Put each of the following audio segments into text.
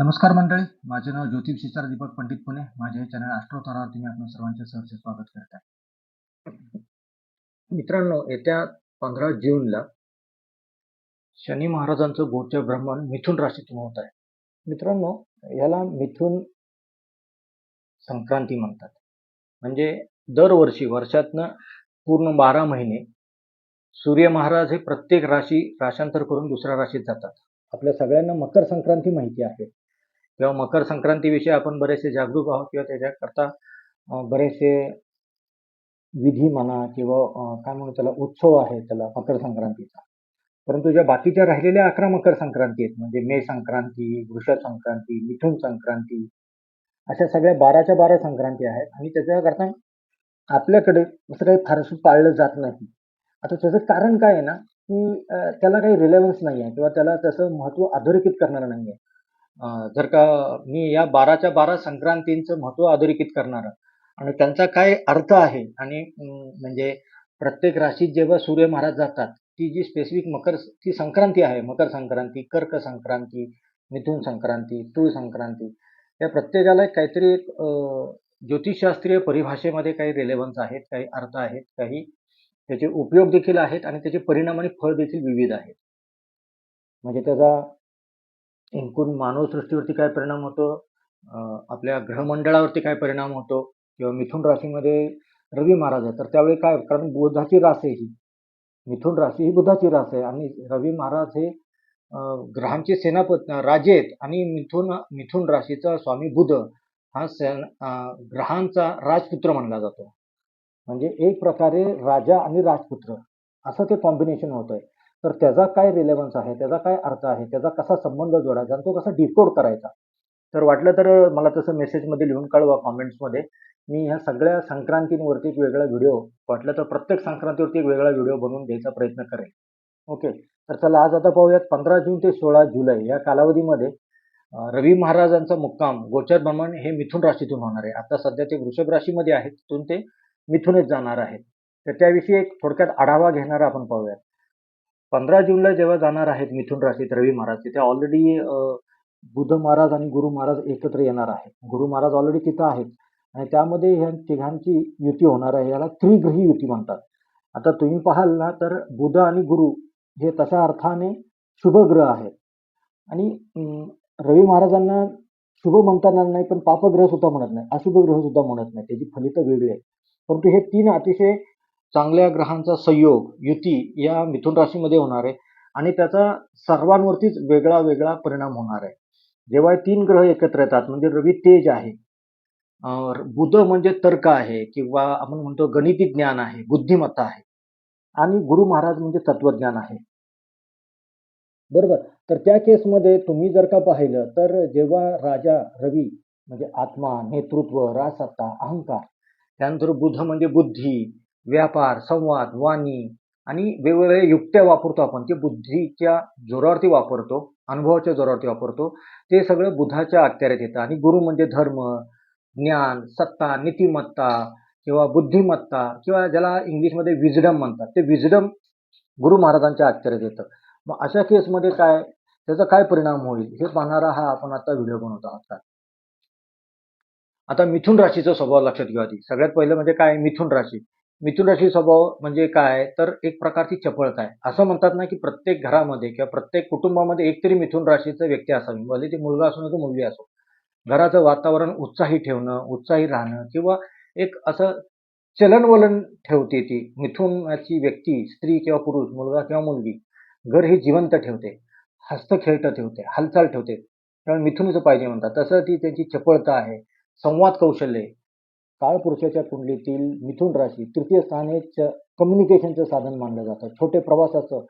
नमस्कार मंडळी माझे नाव ज्योतिषीचार दीपक पंडित पुणे माझ्या चॅनल ॲस्ट्रो मी आपल्या सर्वांचे सहर्ष स्वागत करत आहे. मित्रांनो येत्या पंधरा जूनला शनी महाराजांचं गोचर भ्रमण मिथुन राशीतून होत आहे. मित्रांनो याला मिथुन संक्रांती म्हणतात. म्हणजे दरवर्षी वर्षातनं पूर्ण बारा महिने सूर्य महाराज हे प्रत्येक राशी राशांतर करून दुसऱ्या राशीत जातात. आपल्या सगळ्यांना मकर संक्रांती माहिती आहे. किंवा मकर संक्रांतीविषयी आपण बरेचसे जागरूक आहोत किंवा त्याच्याकरता बरेचसे विधी म्हणा किंवा काय म्हणू त्याला उत्सव आहे त्याला मकर संक्रांतीचा. परंतु ज्या बाकीच्या राहिलेल्या अकरा मकर संक्रांती आहेत म्हणजे मे संक्रांती वृषभ संक्रांती मिथुन संक्रांती अशा सगळ्या बाराच्या बारा संक्रांती आहेत आणि त्याच्याकरता आपल्याकडे असं काही फारसं पाळलं जात नाही. आता त्याचं कारण काय आहे ना की त्याला काही रिलेव्हन्स नाही आहे किंवा त्याला त्याचं महत्त्व अधोरेखित करणारं नाही आहे. जर का मी या बाराच्या बारा संक्रांतींचं महत्त्व अधोरेखित करणार आणि त्यांचा काय अर्थ आहे आणि म्हणजे प्रत्येक राशीत जेव्हा सूर्य महाराज जातात ती जी स्पेसिफिक मकर ती संक्रांती आहे मकर संक्रांती कर्क संक्रांती मिथुन संक्रांती तुळ संक्रांती या प्रत्येकाला एक काहीतरी एक ज्योतिषशास्त्रीय परिभाषेमध्ये काही रिलेव्हन्स आहेत काही अर्थ आहेत काही त्याचे उपयोग देखील आहेत आणि त्याचे परिणाम आणि फळ देखील विविध आहेत. म्हणजे त्याचा एकूण मानवसृष्टीवरती काय परिणाम होतो? आपल्या ग्रहमंडळावरती काय परिणाम होतो? किंवा मिथुन राशीमध्ये रवी महाराज आहे तर त्यावेळी काय? कारण बुधाची रास आहे ही. मिथुन राशी ही बुधाची रास आहे आणि रवी महाराज हे ग्रहांचे सेनापती राजे आहेत आणि मिथुन मिथुन राशीचा स्वामी बुध हा सेन ग्रहांचा राजपुत्र मानला जातो. म्हणजे एक प्रकारे राजा आणि राजपुत्र असं ते कॉम्बिनेशन होत आहे तर त्याचा काय रिलेव्हन्स आहे? त्याचा काय अर्थ आहे? त्याचा कसा संबंध जोडायचा? आणि तो कसा डिकोड करायचा? तर वाटलं तर मला तसं मेसेजमध्ये लिहून कळवा कॉमेंट्समध्ये मी ह्या सगळ्या संक्रांतींवरती एक वेगळा व्हिडिओ वाटलं तर प्रत्येक संक्रांतीवरती एक वेगळा व्हिडिओ बनवून द्यायचा प्रयत्न करेल ओके तर चला आज आता पाहूयात पंधरा जून ते सोळा जुलै या कालावधीमध्ये रवी महाराजांचा मुक्काम गोचर भ्रमण हे मिथुन राशीतून होणार आहे. आता सध्या ते वृषभ राशीमध्ये आहेत तिथून ते मिथुनच जाणार आहेत. तर त्याविषयी एक थोडक्यात आढावा घेणार आपण पाहूयात. पंधरा जूनला जेव्हा जाणार आहेत मिथुन राशीत रवी महाराज तिथे ऑलरेडी बुध महाराज आणि गुरु महाराज एकत्र येणार आहेत. गुरु महाराज ऑलरेडी तिथं आहेत. आणि त्यामध्ये ह्या तिघांची युती होणार आहे. याला त्रिग्रही युती म्हणतात. आता तुम्ही पाहाल ना तर बुध आणि गुरु हे तशा अर्थाने शुभग्रह आहेत. आणि रवी महाराजांना शुभ म्हणता येणार नाही पण पापग्रह सुद्धा म्हणत नाही. अशुभ ग्रह सुद्धा म्हणत नाही. त्याची फलितं वेगळी आहे परंतु हे तीन अतिशय चांगल्या ग्रहांचा संयोग युती या मिथुन राशीमध्ये होणार आहे. आणि त्याचा सर्वांवरतीच वेगळा वेगळा परिणाम होणार आहे. जेव्हा तीन ग्रह एकत्र येतात म्हणजे रवी तेज आहे बुध म्हणजे तर्क आहे किंवा आपण म्हणतो गणिती ज्ञान आहे बुद्धिमत्ता आहे. आणि गुरु महाराज म्हणजे तत्वज्ञान आहे. बरोबर? तर त्या केसमध्ये तुम्ही जर का पाहिलं तर जेव्हा राजा रवी म्हणजे आत्मा नेतृत्व राजसत्ता अहंकार त्यानंतर बुध म्हणजे बुद्धी व्यापार संवाद वाणी आणि वेगवेगळ्या युक्त्या वापरतो आपण. ते बुद्धीच्या जोरावरती वापरतो अनुभवाच्या जोरावरती वापरतो ते सगळं बुधाच्या अखत्यारीत येतं. आणि गुरु म्हणजे धर्म ज्ञान सत्ता नीतिमत्ता किंवा बुद्धिमत्ता किंवा ज्याला इंग्लिशमध्ये विजडम म्हणतात. ते विजडम गुरु महाराजांच्या अखत्यारीत येतं. मग अशा केसमध्ये काय त्याचा काय परिणाम होईल हे पाहणारा हा आपण आता व्हिडिओ बनवत आहोत आता मिथुन राशीचा स्वभाव लक्षात घेऊ आधी. सगळ्यात पहिलं म्हणजे काय? मिथुन राशी. मिथुन राशी स्वभाव म्हणजे काय? तर एक प्रकारची चपळता आहे. असं म्हणतात ना की प्रत्येक घरामध्ये किंवा प्रत्येक कुटुंबामध्ये एक तरी मिथुन राशीचं व्यक्ती असावी. भले ते मुलगा असो ना तो मुलगी असो. घराचं वातावरण उत्साही ठेवणं उत्साही राहणं किंवा एक असं चलनवलन ठेवते ती. मिथुनाची व्यक्ती स्त्री किंवा पुरुष मुलगा किंवा मुलगी घर हे जिवंत ठेवते. हस्तखेळतं ठेवते हालचाल ठेवते. त्यामुळे मिथुनीचं पाहिजे म्हणतात. तसं ती त्यांची चपळता आहे. संवाद कौशल्य काळपुरुषाच्या कुंडलीतील मिथुन राशी तृतीय स्थान हे च कम्युनिकेशनचं साधन मानलं जातं. छोटे प्रवासाचं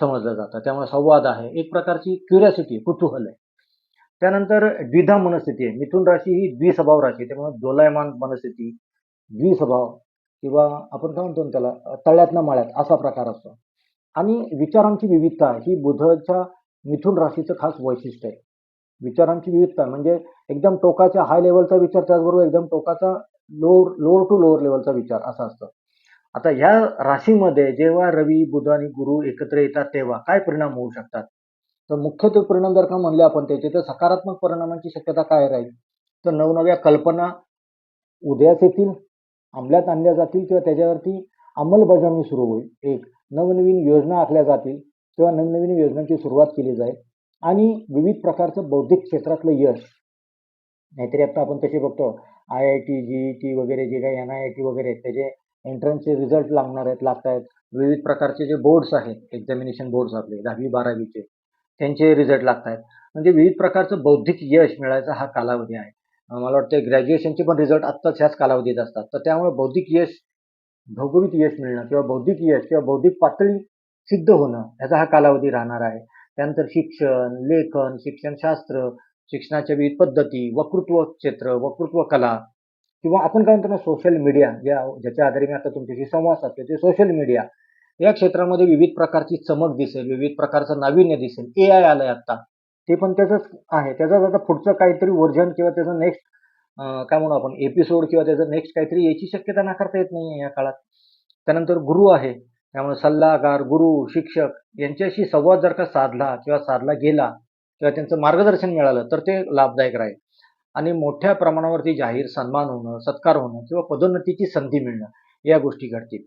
समजलं जातं. त्यामुळे संवाद आहे. एक प्रकारची क्युरियासिटी कुतूहल आहे. त्यानंतर द्विधा मनस्थिती आहे. मिथुन राशी ही द्विस्वभाव राशी आहे. त्यामुळे दोलायमान मनस्थिती द्विस्वभाव किंवा आपण काय म्हणतो ना त्याला तळ्यातनं माळ्यात असा प्रकार असतो. आणि विचारांची विविधता ही बुधच्या मिथुन राशीचं खास वैशिष्ट्य आहे. विचारांची विविधता म्हणजे एकदम टोकाच्या हाय लेवलचा विचार त्याचबरोबर एकदम टोकाचा लोअर लोअर टू लोअर लेवलचा विचार असा असतो. आता ह्या राशीमध्ये जेव्हा रवी बुध आणि गुरु एकत्र येतात तेव्हा काय परिणाम होऊ शकतात? तर मुख्यत्वे परिणाम जर का म्हणले आपण त्याचे तर सकारात्मक परिणामांची शक्यता काय राहील? तर नवनव्या कल्पना उदयास येतील अंमलात आणल्या जातील किंवा त्याच्यावरती अंमलबजावणी सुरू होईल. एक नवनवीन योजना आखल्या जातील किंवा नवनवीन योजनांची सुरुवात केली जाईल. आणि विविध प्रकारचं बौद्धिक क्षेत्रातलं यश. नाहीतरी आता आपण तसे बघतो I I T G E T वगैरे जे काही एन आय आय टी वगैरे आहेत त्याचे एंट्रन्सचे रिझल्ट लागणार आहेत लागत आहेत विविध प्रकारचे जे बोर्ड्स आहेत एक्झामिनेशन बोर्ड्स आपले दहावी बारावीचे त्यांचे रिझल्ट लागत आहेत म्हणजे विविध प्रकारचं बौद्धिक यश मिळायचा हा कालावधी आहे. मला वाटतं ग्रॅज्युएशनचे पण रिझल्ट आत्ताच ह्याच कालावधीत असतात. तर त्यामुळे बौद्धिक यश भौगोलिक यश मिळणं किंवा बौद्धिक यश किंवा बौद्धिक पातळी सिद्ध होणं ह्याचा हा कालावधी राहणार आहे. त्यानंतर शिक्षण लेखन शिक्षणशास्त्र शिक्षणाच्या विविध पद्धती वक्तृत्व क्षेत्र वक्तृत्व कला किंवा आपण काय म्हणतो ना सोशल मीडिया ज्या ज्याच्या आधारे मी आता तुमच्याशी संवाद साधतो ते सोशल मीडिया या क्षेत्रामध्ये विविध प्रकारची चमक दिसेल विविध प्रकारचं नाविन्य दिसेल. ए आय आलंय आत्ता. ते पण त्याचंच आहे. त्याचं आता पुढचं काहीतरी वर्जन किंवा त्याचं नेक्स्ट काय म्हणू आपण एपिसोड किंवा त्याचं नेक्स्ट काहीतरी याची शक्यता नाकारता येत नाही या काळात. त्यानंतर गुरु आहे. त्यामुळे सल्लागार गुरु शिक्षक यांच्याशी संवाद जर का साधला किंवा साधला गेला किंवा त्यांचं मार्गदर्शन मिळालं तर ते लाभदायक राहील. आणि मोठ्या प्रमाणावरती जाहीर सन्मान होणं सत्कार होणं किंवा पदोन्नतीची संधी मिळणं या गोष्टी घडतील.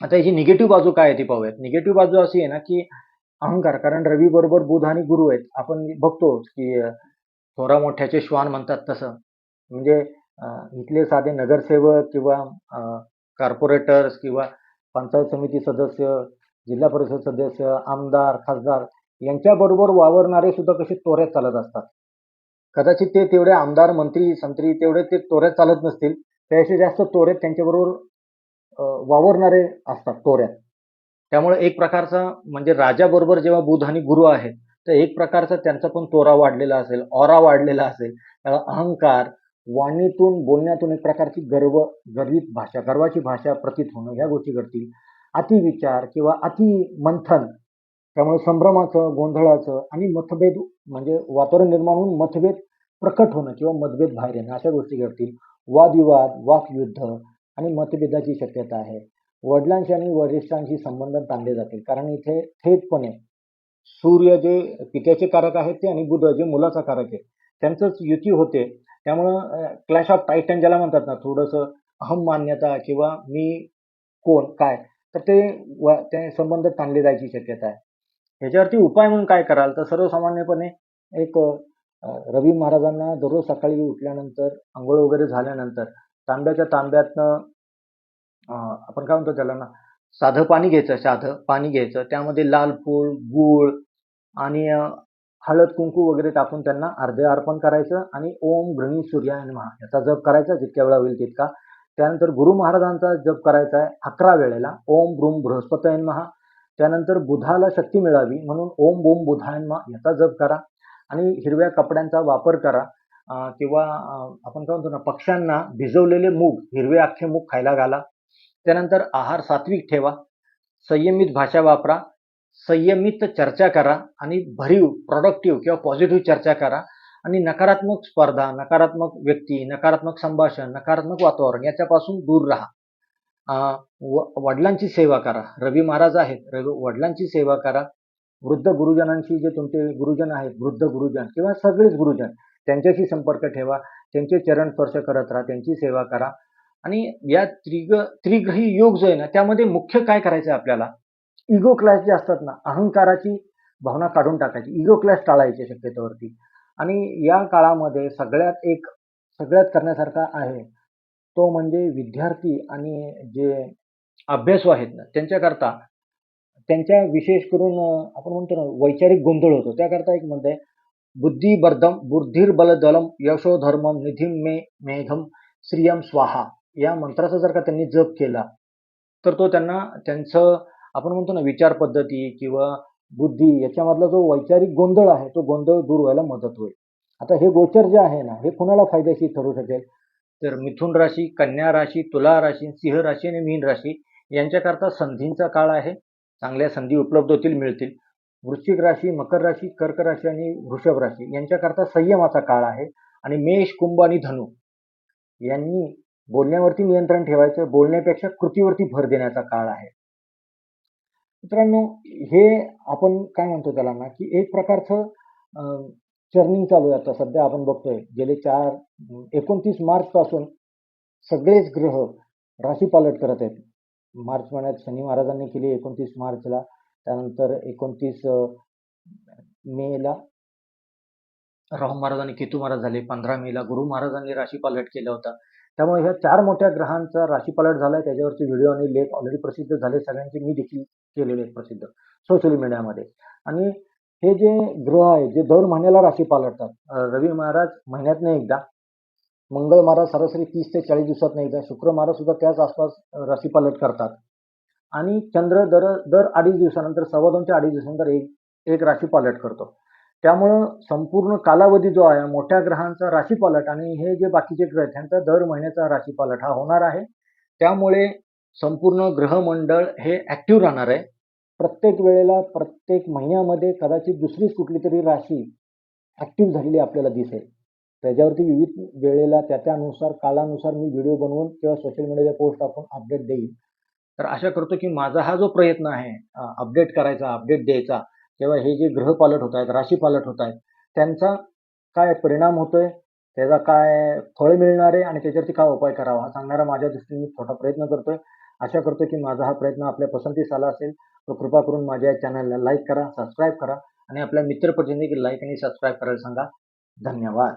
आता याची निगेटिव्ह बाजू काय आहे ती पाहूयात. निगेटिव्ह बाजू अशी आहे ना की अहंकार कारण रवी बरोबर बुध आणि गुरु आहेत. आपण बघतो की थोरा मोठ्याचे श्वान म्हणतात तसं. म्हणजे इथले साधे नगरसेवक किंवा कॉर्पोरेटर्स किंवा पंचायत समिती सदस्य जिल्हा परिषद सदस्य आमदार खासदार यांच्याबरोबर वावरणारे सुद्धा कसे तोऱ्यात चालत असतात. कदाचित ते तेवढे आमदार मंत्री संत्री तेवढे ते तोऱ्यात चालत नसतील. त्यापेक्षा जास्त तोऱ्यात त्यांच्याबरोबर वावरणारे असतात तोऱ्यात. त्यामुळे एक प्रकारचा म्हणजे राजाबरोबर जेव्हा बुध आणि गुरु आहेत तर एक प्रकारचा त्यांचा पण तोरा वाढलेला असेल ऑरा वाढलेला असेल. अहंकार वाणीतून बोलण्यातून एक प्रकारची गर्व गर्वित भाषा गर्वाची भाषा प्रतीत होणं ह्या गोष्टी घडतील. अतिविचार किंवा अति मंथन त्यामुळे संभ्रमाचं गोंधळाचं आणि मतभेद म्हणजे वातावरण निर्माण होऊन मतभेद प्रकट होणं किंवा मतभेद बाहेर येणं अशा गोष्टी घडतील. वादविवाद वाकयुद्ध आणि मतभेदाची शक्यता आहे. वडिलांशी आणि वरिष्ठांशी संबंध ताणले जातील. कारण इथे थेटपणे सूर्य जे पित्याचे कारक आहेत ते आणि बुध जे मुलाचा कारक आहे त्यांचंच युती होते. त्यामुळं क्लॅश ऑफ टायटन ज्याला म्हणतात ना थोडंसं अहम मान्यता किंवा मी कोण काय तर ते व ते संबंध ताणले जायची शक्यता आहे. ह्याच्यावरती उपाय म्हणून काय कराल? तर सर्वसामान्यपणे एक रवी महाराजांना दररोज सकाळी उठल्यानंतर आंघोळ वगैरे झाल्यानंतर तांब्याच्या तांब्यातनं आपण काय म्हणतो त्याला ना साधं पाणी घ्यायचं साधं पाणी घ्यायचं. त्यामध्ये लाल फूल गूळ आणि हळद कुंकू वगैरे टाकून त्यांना अर्धे अर्पण करायचं आणि ओम गृणी सूर्याय महा याचा जप करायचा जितक्या वेळा होईल तितका. त्यानंतर गुरु महाराजांचा जप करायचा आहे अकरा वेळेला. ओम ब्रूम बृहस्पत महा त्यानंतर बुधाला शक्ती मिळावी म्हणून ओम बोम बुधाय याचा जप करा आणि हिरव्या कपड्यांचा वापर करा. किंवा आपण काय म्हणतो ना पक्ष्यांना भिजवलेले मूग हिरवे अख्खे मूग खायला घाला. त्यानंतर आहार सात्विक ठेवा. संयमित भाषा वापरा. संयमित चर्चा करा आणि भरीव प्रॉडक्टिव्ह किंवा पॉझिटिव्ह चर्चा करा. आणि नकारात्मक स्पर्धा नकारात्मक व्यक्ती नकारात्मक संभाषण नकारात्मक वातावरण याच्यापासून दूर राहा. वडिलांची सेवा करा. रवी महाराज आहेत. रवी वडिलांची सेवा करा. वृद्ध गुरुजनांशी जे तुमचे गुरुजन आहेत वृद्ध गुरुजन किंवा सगळेच गुरुजन त्यांच्याशी संपर्क ठेवा. त्यांचे चरण स्पर्श करत राहा. त्यांची सेवा करा. आणि या त्रिग त्रिग्रही योग जो आहे ना त्यामध्ये मुख्य काय करायचं आहे आपल्याला? इगो क्लॅश जे असतात ना अहंकाराची भावना काढून टाकायची. इगो क्लॅश टाळायची शक्यतेवरती. आणि या काळामध्ये सगळ्यात एक सगळ्यात करण्यासारखा आहे तो म्हणजे विद्यार्थी आणि जे अभ्यासू आहेत ना त्यांच्याकरता त्यांच्या विशेष करून आपण म्हणतो ना वैचारिक गोंधळ होतो. त्याकरता एक म्हणते आहे बुद्धिबर्धम बुद्धिर्बलदलम यशोधर्मम निधिम मे मेघम श्रियम स्वाहा या मंत्राचा जर का त्यांनी जप केला तर तो त्यांना त्यांचं आपण म्हणतो ना विचार पद्धती किंवा बुद्धी याच्यामधला जो वैचारिक गोंधळ आहे तो गोंधळ दूर व्हायला मदत होईल. आता हे गोचर जे आहे ना हे कुणाला फायदेशीर ठरू शकेल? तर मिथुन राशी कन्या राशी तुला राशी सिंह राशी आणि मीन राशी यांच्याकरता संधींचा काळ आहे. चांगल्या संधी उपलब्ध होतील मिळतील. वृश्चिक राशी मकर राशी कर्क राशी आणि वृषभ राशी यांच्याकरता संयमाचा काळ आहे आणि मेष कुंभ आणि धनु यांनी बोलण्यावरती नियंत्रण ठेवायचं बोलण्यापेक्षा कृतीवरती भर देण्याचा काळ आहे. मित्रांनो हे आपण काय म्हणतो त्याला ना की एक प्रकारचं चर्निंग चालू आहे आता. सध्या आपण बघतोय गेले चार एकोणतीस मार्च पासून सगळेच ग्रह राशी पालट करत आहेत. मार्च महिन्यात शनी महाराजांनी केली एकोणतीस मार्चला. त्यानंतर एकोणतीस मेला राहू महाराजांनी केतू महाराज झाले पंधरा मेला गुरु महाराजांनी राशी पालट केला होता. त्यामुळे ह्या चार मोठ्या ग्रहांचा राशी पालट झालाय. त्याच्यावरचे व्हिडिओ आणि लेख ऑलरेडी प्रसिद्ध झाले. सगळ्यांचे मी देखील केलेले आहेत प्रसिद्ध सोशल मीडियामध्ये. आणि हे जे ग्रह आहे जे दर महिन्याला राशी पालटतात रवी महाराज महिन्यातनं एकदा मंगळ महाराज सरासरी तीस ते चाळीस दिवसात एकदा शुक्र महाराज सुद्धा त्याच आसपास राशी पालट करतात. आणि चंद्र दर दर अडीच दिवसानंतर सव्वा दोन ते अडीच दिवसानंतर एक एक राशी पालट करतो. त्यामुळं संपूर्ण कालावधी जो आहे मोठ्या ग्रहांचा राशीपालट आणि हे जे बाकीचे ग्रह त्यांचा दर महिन्याचा राशीपालट हा होणार आहे. त्यामुळे संपूर्ण ग्रहमंडळ हे ॲक्टिव्ह राहणार आहे. प्रत्येक वेळेला प्रत्येक महिन्यामध्ये कदाचित दुसरीच कुठली तरी राशी ॲक्टिव्ह झालेली आपल्याला दिसेल. त्याच्यावरती विविध वेळेला त्या त्यानुसार काळानुसार मी व्हिडिओ बनवून किंवा सोशल मीडियाच्या पोस्ट टाकून अपडेट देईल. तर आशा करतो की माझा हा जो प्रयत्न आहे अपडेट करायचा अपडेट द्यायचा किंवा हे जे ग्रह पालट होत आहेत राशी पालट होत आहेत त्यांचा काय परिणाम होतोय त्याचा काय फळ मिळणार आहे आणि त्याच्यावरती काय उपाय करावा हा सांगणारा माझ्या दृष्टीने मी छोटा प्रयत्न करतोय. आशा करतो की माझा हा प्रयत्न आपल्या पसंतीस आला असेल. तर कृपा करून माझ्या या चॅनलला लाईक करा सबस्क्राईब करा आणि आपल्या मित्रपरिजनी लाईक आणि सबस्क्राईब करायला सांगा. धन्यवाद.